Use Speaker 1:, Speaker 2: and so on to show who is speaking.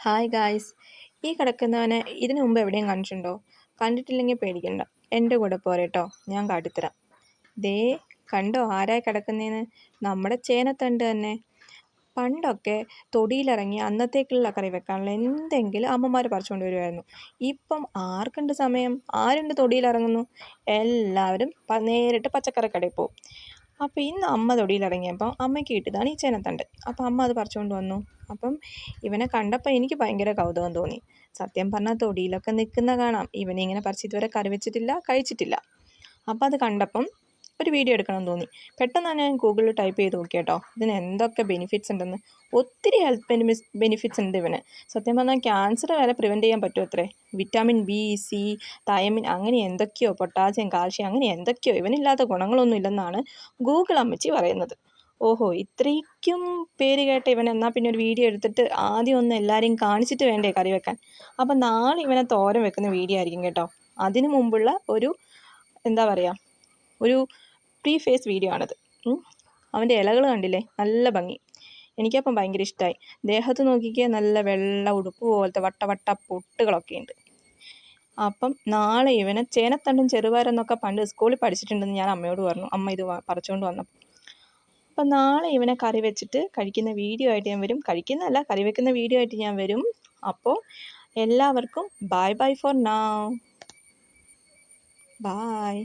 Speaker 1: Hi guys ഈ കിടക്കുന്നവനെ ഇതിനു മുമ്പ് എവിടെയും കണ്ടിട്ടുണ്ടോ? കണ്ടിട്ടില്ലെങ്കിൽ പേടിക്കണ്ട. എന്റെ കൂടെ പോരേട്ടോ ഞാൻ കാട്ടിത്തരാം. ദേ കണ്ടോ ആരായി കിടക്കുന്നതെന്ന് നമ്മുടെ ചേനത്തണ്ട് തന്നെ. പണ്ടൊക്കെ തൊടിയിലിറങ്ങി അന്നത്തേക്കുള്ള കറി വെക്കാനുള്ള എന്തെങ്കിലും അമ്മമാർ പറിച്ചുകൊണ്ട് വരുമായിരുന്നു ഇപ്പം ആർക്കുണ്ട് സമയം? ആരുണ്ട് തൊടിയിലിറങ്ങുന്നു? എല്ലാവരും നേരിട്ട് പച്ചക്കറി കടയിൽ പോകും. അപ്പോൾ ഇന്ന് അമ്മ തൊടിയിലിറങ്ങിയപ്പോൾ അമ്മയ്ക്ക് കിട്ടിയതാണ് ഈ ചേനത്തണ്ട്. അപ്പോൾ അമ്മ അത് പറിച്ചുകൊണ്ട് വന്നു. അപ്പം ഇവനെ കണ്ടപ്പോൾ എനിക്ക് ഭയങ്കര കൗതുകം തോന്നി. സത്യം പറഞ്ഞാൽ തൊടിയിലൊക്കെ നിൽക്കുന്ന കാണാം. ഇവനെ ഇങ്ങനെ പറിച്ച് ഇതുവരെ കറി വെച്ചിട്ടില്ല കഴിച്ചിട്ടില്ല. അപ്പോൾ അത് കണ്ടപ്പം ഒരു വീഡിയോ എടുക്കണം തോന്നി. പെട്ടെന്നാണ് ഞാൻ ഗൂഗിളിൽ ടൈപ്പ് ചെയ്ത് നോക്കി കേട്ടോ ഇതിന് എന്തൊക്കെ ബെനിഫിറ്റ്സ് ഉണ്ടെന്ന്. ഒത്തിരി ഹെൽത്ത് ബെനിഫിറ്റ്സ് ബെനിഫിറ്റ്സ് ഉണ്ട് ഇവന്. സത്യം പറഞ്ഞാൽ ക്യാൻസർ വരെ പ്രിവെന്റ് ചെയ്യാൻ പറ്റും അത്രേ? വിറ്റാമിൻ ബി സി തയമിൻ അങ്ങനെ എന്തൊക്കെയോ പൊട്ടാസ്യം കാൽഷ്യം അങ്ങനെ എന്തൊക്കെയോ ഇവനില്ലാത്ത ഗുണങ്ങളൊന്നും ഇല്ലെന്നാണ് ഗൂഗിൾ അമ്മച്ചി പറയുന്നത്. ഓഹോ ഇത്രയ്ക്കും പേര് കേട്ട ഇവൻ എന്നാൽ പിന്നെ ഒരു വീഡിയോ എടുത്തിട്ട് ആദ്യം ഒന്ന് എല്ലാവരെയും കാണിച്ചിട്ട് വേണ്ടേ കറി വെക്കാൻ? അപ്പം നാളെ ഇവനെ തോരൻ വെക്കുന്ന വീഡിയോ ആയിരിക്കും കേട്ടോ. അതിനു മുമ്പുള്ള ഒരു എന്താ പറയുക ഒരു പ്രീ ഫേസ് വീഡിയോ ആണത്. അവന്റെ ഇലകൾ കണ്ടില്ലേ? നല്ല ഭംഗി. എനിക്കപ്പം ഭയങ്കര ഇഷ്ടമായി ദേഹത്ത് നോക്കിക്കുക നല്ല വെള്ള ഉടുപ്പ് പോലത്തെ വട്ട വട്ട പൊട്ടുകളൊക്കെ ഉണ്ട്. അപ്പം നാളെ ഇവനെ ചേനത്തണ്ടും ചെറുപയറെന്നൊക്കെ പണ്ട് സ്കൂളിൽ പഠിച്ചിട്ടുണ്ടെന്ന് ഞാൻ അമ്മയോട് പറഞ്ഞു. അമ്മ ഇത് പറിച്ചുകൊണ്ട് വന്നപ്പോൾ അപ്പം നാളെ ഇവനെ കറി വെച്ചിട്ട് കഴിക്കുന്ന വീഡിയോ ആയിട്ട് ഞാൻ വരും. കഴിക്കുന്നതല്ല കറി വെക്കുന്ന വീഡിയോ ആയിട്ട് ഞാൻ വരും. അപ്പോൾ എല്ലാവർക്കും bye bye for now bye